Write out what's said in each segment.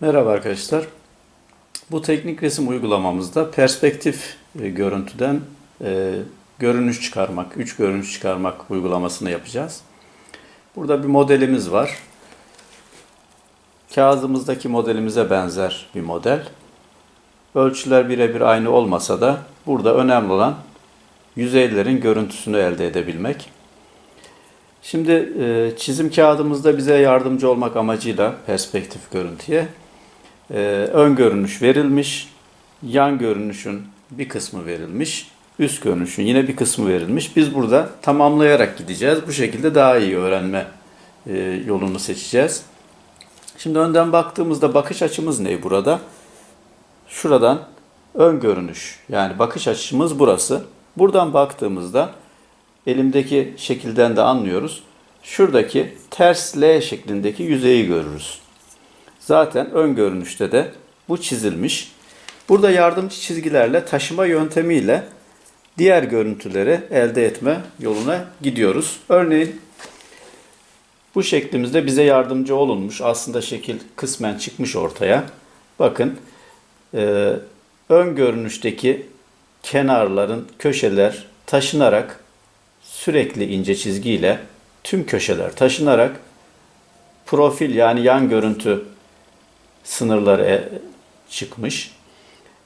Merhaba arkadaşlar. Bu teknik resim uygulamamızda perspektif e, görüntüden e, görünüş çıkarmak, üç görünüş çıkarmak uygulamasını yapacağız. Burada bir modelimiz var. Kağıdımızdaki modelimize benzer bir model. Ölçüler birebir aynı olmasa da burada önemli olan yüzeylerin görüntüsünü elde edebilmek. Şimdi e, çizim kağıdımızda bize yardımcı olmak amacıyla perspektif görüntüye e, ön görünüş verilmiş, yan görünüşün bir kısmı verilmiş, üst görünüşün yine bir kısmı verilmiş. Biz burada tamamlayarak gideceğiz. Bu şekilde daha iyi öğrenme e, yolunu seçeceğiz. Şimdi önden baktığımızda bakış açımız ne burada? Şuradan ön görünüş yani bakış açımız burası. Buradan baktığımızda elimdeki şekilden de anlıyoruz. Şuradaki ters L şeklindeki yüzeyi görürüz. Zaten ön görünüşte de bu çizilmiş. Burada yardımcı çizgilerle taşıma yöntemiyle diğer görüntüleri elde etme yoluna gidiyoruz. Örneğin bu şeklimizde bize yardımcı olunmuş. Aslında şekil kısmen çıkmış ortaya. Bakın e, ön görünüşteki kenarların köşeler taşınarak sürekli ince çizgiyle tüm köşeler taşınarak profil yani yan görüntü sınırları e, çıkmış.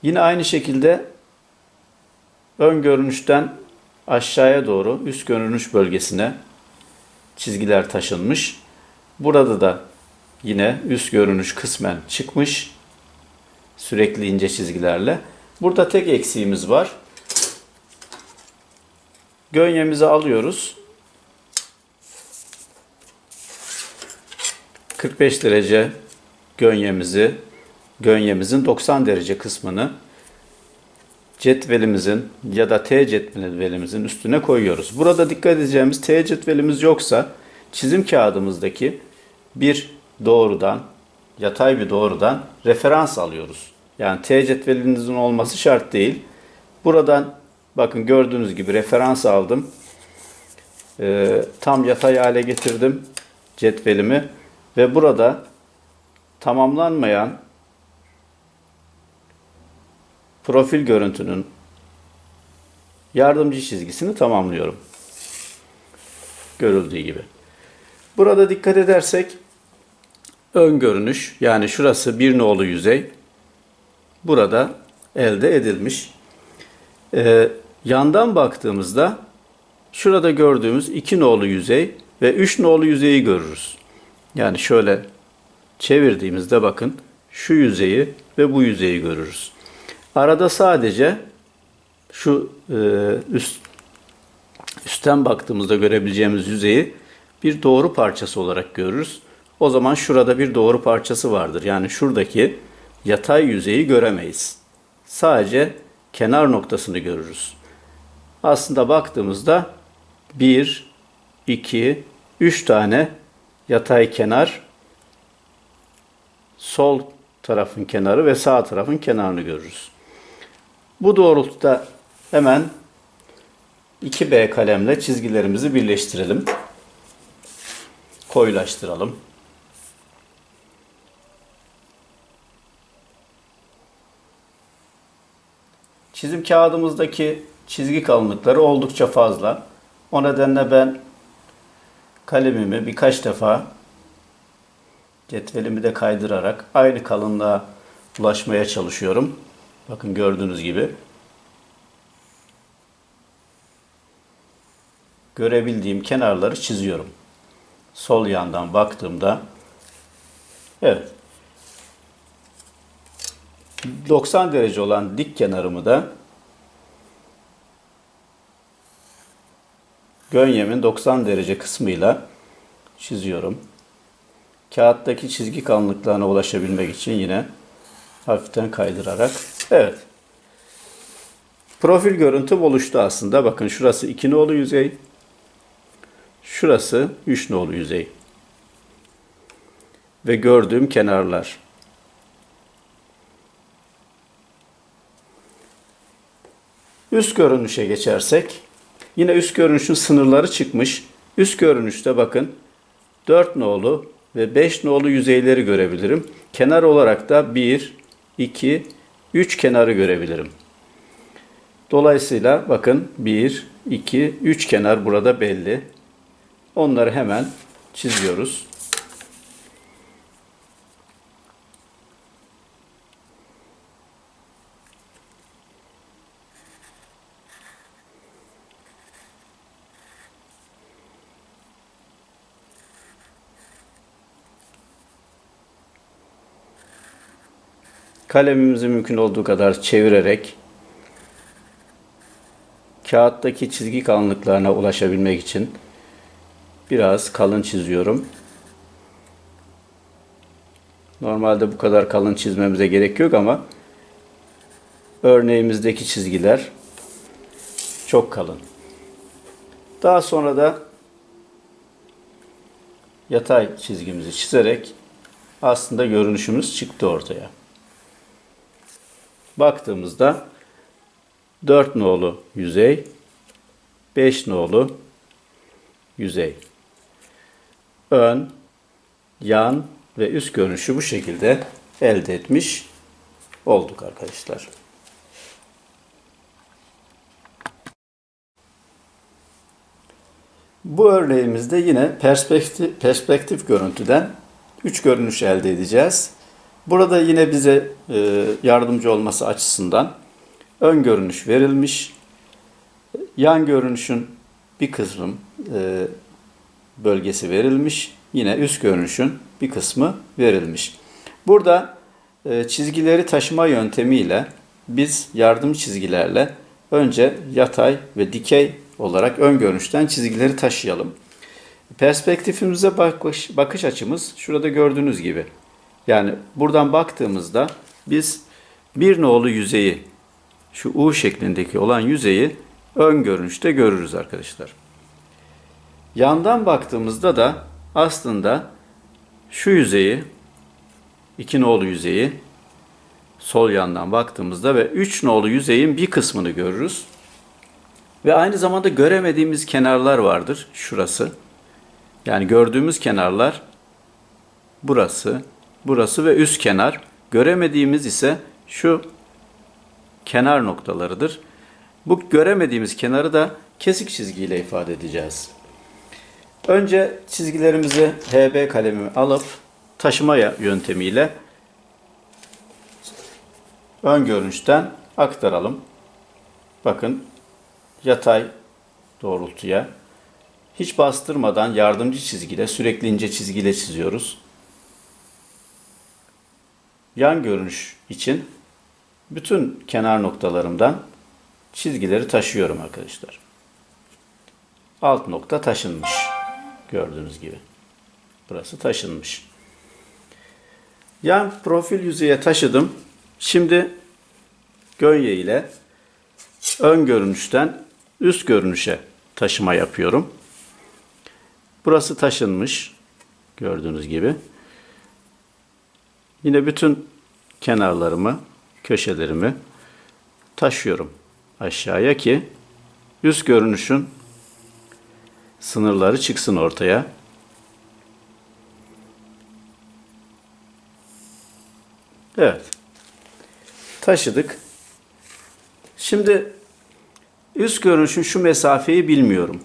Yine aynı şekilde ön görünüşten aşağıya doğru üst görünüş bölgesine çizgiler taşınmış. Burada da yine üst görünüş kısmen çıkmış. Sürekli ince çizgilerle. Burada tek eksiğimiz var. Gönyemizi alıyoruz. 45 derece gönyemizi, gönyemizin 90 derece kısmını cetvelimizin ya da T cetvelimizin üstüne koyuyoruz. Burada dikkat edeceğimiz T cetvelimiz yoksa çizim kağıdımızdaki bir doğrudan, yatay bir doğrudan referans alıyoruz. Yani T cetvelinizin olması şart değil. Buradan bakın gördüğünüz gibi referans aldım. Ee, tam yatay hale getirdim cetvelimi ve burada tamamlanmayan profil görüntünün yardımcı çizgisini tamamlıyorum. Görüldüğü gibi. Burada dikkat edersek ön görünüş yani şurası bir nolu yüzey burada elde edilmiş. Ee, yandan baktığımızda şurada gördüğümüz iki nolu yüzey ve üç nolu yüzeyi görürüz. Yani şöyle çevirdiğimizde bakın şu yüzeyi ve bu yüzeyi görürüz. Arada sadece şu e, üst üstten baktığımızda görebileceğimiz yüzeyi bir doğru parçası olarak görürüz. O zaman şurada bir doğru parçası vardır. Yani şuradaki yatay yüzeyi göremeyiz. Sadece kenar noktasını görürüz. Aslında baktığımızda 1, 2, 3 tane yatay kenar sol tarafın kenarı ve sağ tarafın kenarını görürüz. Bu doğrultuda hemen 2B kalemle çizgilerimizi birleştirelim. Koyulaştıralım. Çizim kağıdımızdaki çizgi kalınlıkları oldukça fazla. O nedenle ben kalemimi birkaç defa Cetvelimi de kaydırarak aynı kalınlığa ulaşmaya çalışıyorum. Bakın gördüğünüz gibi. Görebildiğim kenarları çiziyorum. Sol yandan baktığımda evet 90 derece olan dik kenarımı da gönyemin 90 derece kısmıyla çiziyorum. Kağıttaki çizgi kalınlıklarına ulaşabilmek için yine hafiften kaydırarak. Evet. Profil görüntü oluştu aslında. Bakın şurası 2 nolu yüzey. Şurası 3 nolu yüzey. Ve gördüğüm kenarlar. Üst görünüşe geçersek yine üst görünüşün sınırları çıkmış. Üst görünüşte bakın 4 nolu ve 5 nolu yüzeyleri görebilirim. Kenar olarak da 1, 2, 3 kenarı görebilirim. Dolayısıyla bakın 1, 2, 3 kenar burada belli. Onları hemen çiziyoruz. Kalemimizi mümkün olduğu kadar çevirerek kağıttaki çizgi kalınlıklarına ulaşabilmek için biraz kalın çiziyorum. Normalde bu kadar kalın çizmemize gerek yok ama örneğimizdeki çizgiler çok kalın. Daha sonra da yatay çizgimizi çizerek aslında görünüşümüz çıktı ortaya. Baktığımızda 4 nolu yüzey, 5 nolu yüzey. Ön, yan ve üst görünüşü bu şekilde elde etmiş olduk arkadaşlar. Bu örneğimizde yine perspektif, perspektif görüntüden 3 görünüş elde edeceğiz. Burada yine bize e, yardımcı olması açısından ön görünüş verilmiş. Yan görünüşün bir kısmı e, bölgesi verilmiş. Yine üst görünüşün bir kısmı verilmiş. Burada e, çizgileri taşıma yöntemiyle biz yardım çizgilerle önce yatay ve dikey olarak ön görünüşten çizgileri taşıyalım. Perspektifimize bakış, bakış açımız şurada gördüğünüz gibi. Yani buradan baktığımızda biz bir nolu yüzeyi, şu U şeklindeki olan yüzeyi ön görünüşte görürüz arkadaşlar. Yandan baktığımızda da aslında şu yüzeyi, iki nolu yüzeyi sol yandan baktığımızda ve üç nolu yüzeyin bir kısmını görürüz. Ve aynı zamanda göremediğimiz kenarlar vardır. Şurası. Yani gördüğümüz kenarlar burası, burası ve üst kenar. Göremediğimiz ise şu kenar noktalarıdır. Bu göremediğimiz kenarı da kesik çizgiyle ifade edeceğiz. Önce çizgilerimizi HB kalemimi alıp taşıma yöntemiyle ön görünüşten aktaralım. Bakın yatay doğrultuya hiç bastırmadan yardımcı çizgiyle sürekli ince çizgiyle çiziyoruz. Yan görünüş için bütün kenar noktalarımdan çizgileri taşıyorum arkadaşlar. Alt nokta taşınmış. Gördüğünüz gibi. Burası taşınmış. Yan profil yüzeye taşıdım. Şimdi gönye ile ön görünüşten üst görünüşe taşıma yapıyorum. Burası taşınmış. Gördüğünüz gibi. Yine bütün kenarlarımı, köşelerimi taşıyorum aşağıya ki üst görünüşün sınırları çıksın ortaya. Evet. Taşıdık. Şimdi üst görünüşün şu mesafeyi bilmiyorum.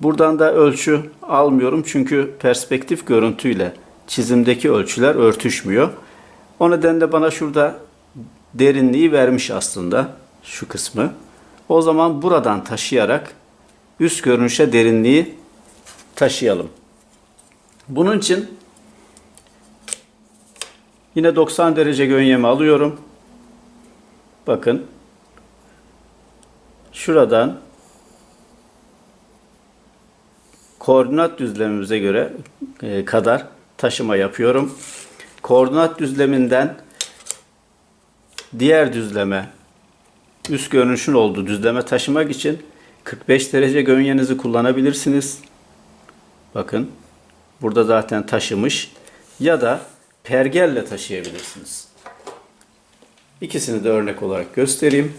Buradan da ölçü almıyorum çünkü perspektif görüntüyle çizimdeki ölçüler örtüşmüyor. O nedenle bana şurada derinliği vermiş aslında şu kısmı. O zaman buradan taşıyarak üst görünüşe derinliği taşıyalım. Bunun için yine 90 derece gönyemi alıyorum. Bakın şuradan koordinat düzlemimize göre e, kadar taşıma yapıyorum. Koordinat düzleminden diğer düzleme üst görünüşün olduğu düzleme taşımak için 45 derece gönyenizi kullanabilirsiniz. Bakın burada zaten taşımış ya da pergelle taşıyabilirsiniz. İkisini de örnek olarak göstereyim.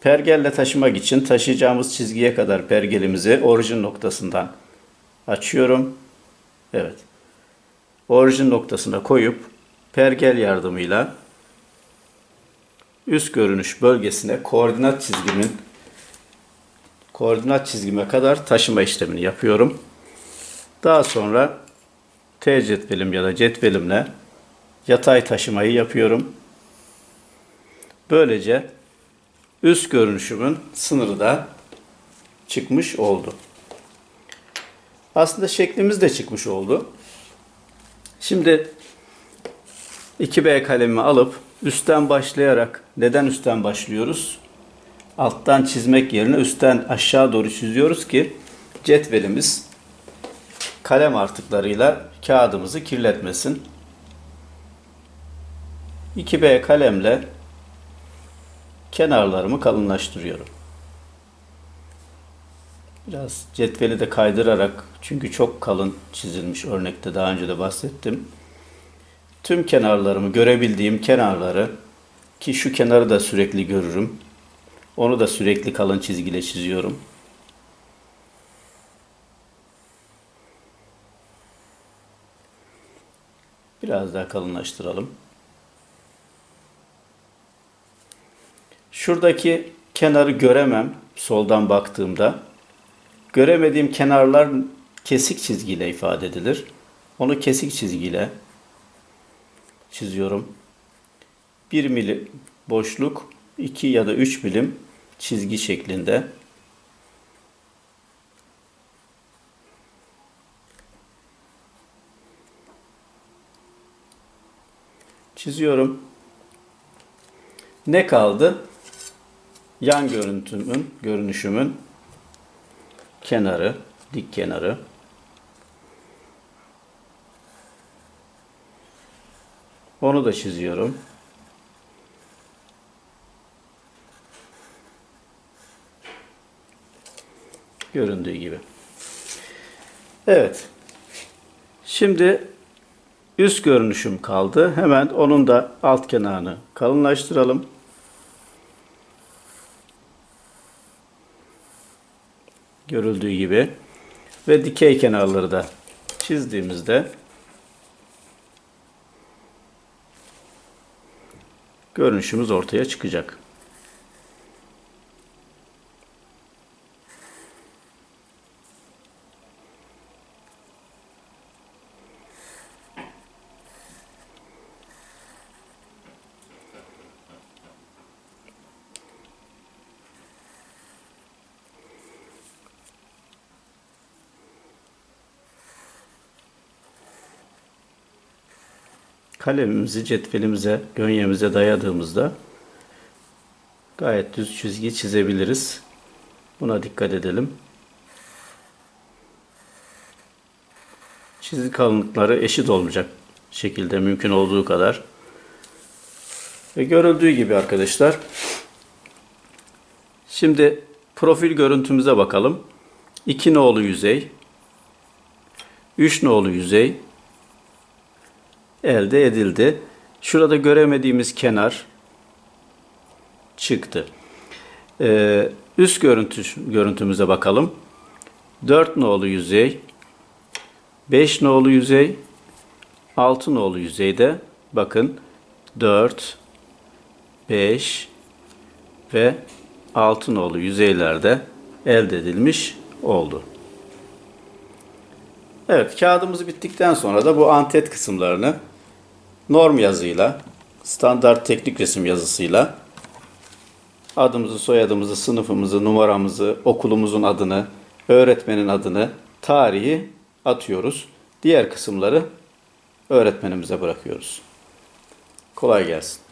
Pergelle taşımak için taşıyacağımız çizgiye kadar pergelimizi orijin noktasından açıyorum. Evet. Orijin noktasına koyup pergel yardımıyla üst görünüş bölgesine koordinat çizgimin koordinat çizgime kadar taşıma işlemini yapıyorum. Daha sonra T cetvelim ya da cetvelimle yatay taşımayı yapıyorum. Böylece üst görünüşümün sınırı da çıkmış oldu. Aslında şeklimiz de çıkmış oldu. Şimdi 2B kalemimi alıp üstten başlayarak neden üstten başlıyoruz? Alttan çizmek yerine üstten aşağı doğru çiziyoruz ki cetvelimiz kalem artıklarıyla kağıdımızı kirletmesin. 2B kalemle kenarlarımı kalınlaştırıyorum. Biraz cetveli de kaydırarak çünkü çok kalın çizilmiş örnekte daha önce de bahsettim. Tüm kenarlarımı görebildiğim kenarları ki şu kenarı da sürekli görürüm. Onu da sürekli kalın çizgiyle çiziyorum. Biraz daha kalınlaştıralım. Şuradaki kenarı göremem soldan baktığımda. Göremediğim kenarlar kesik çizgiyle ifade edilir. Onu kesik çizgiyle çiziyorum. 1 milim boşluk, 2 ya da 3 milim çizgi şeklinde. Çiziyorum. Ne kaldı? Yan görüntümün, görünüşümün kenarı, dik kenarı. Onu da çiziyorum. Göründüğü gibi. Evet. Şimdi üst görünüşüm kaldı. Hemen onun da alt kenarını kalınlaştıralım. Görüldüğü gibi. Ve dikey kenarları da çizdiğimizde görünüşümüz ortaya çıkacak. Kalemimizi cetvelimize, gönyemize dayadığımızda gayet düz çizgi çizebiliriz. Buna dikkat edelim. Çizgi kalınlıkları eşit olmayacak şekilde mümkün olduğu kadar. Ve görüldüğü gibi arkadaşlar. Şimdi profil görüntümüze bakalım. 2 nolu yüzey, 3 nolu yüzey, elde edildi. Şurada göremediğimiz kenar çıktı. Ee, üst görüntü, görüntümüze bakalım. 4 nolu yüzey, 5 nolu yüzey, 6 nolu yüzeyde bakın 4, 5 ve 6 nolu yüzeylerde elde edilmiş oldu. Evet kağıdımız bittikten sonra da bu antet kısımlarını norm yazıyla, standart teknik resim yazısıyla adımızı, soyadımızı, sınıfımızı, numaramızı, okulumuzun adını, öğretmenin adını, tarihi atıyoruz. Diğer kısımları öğretmenimize bırakıyoruz. Kolay gelsin.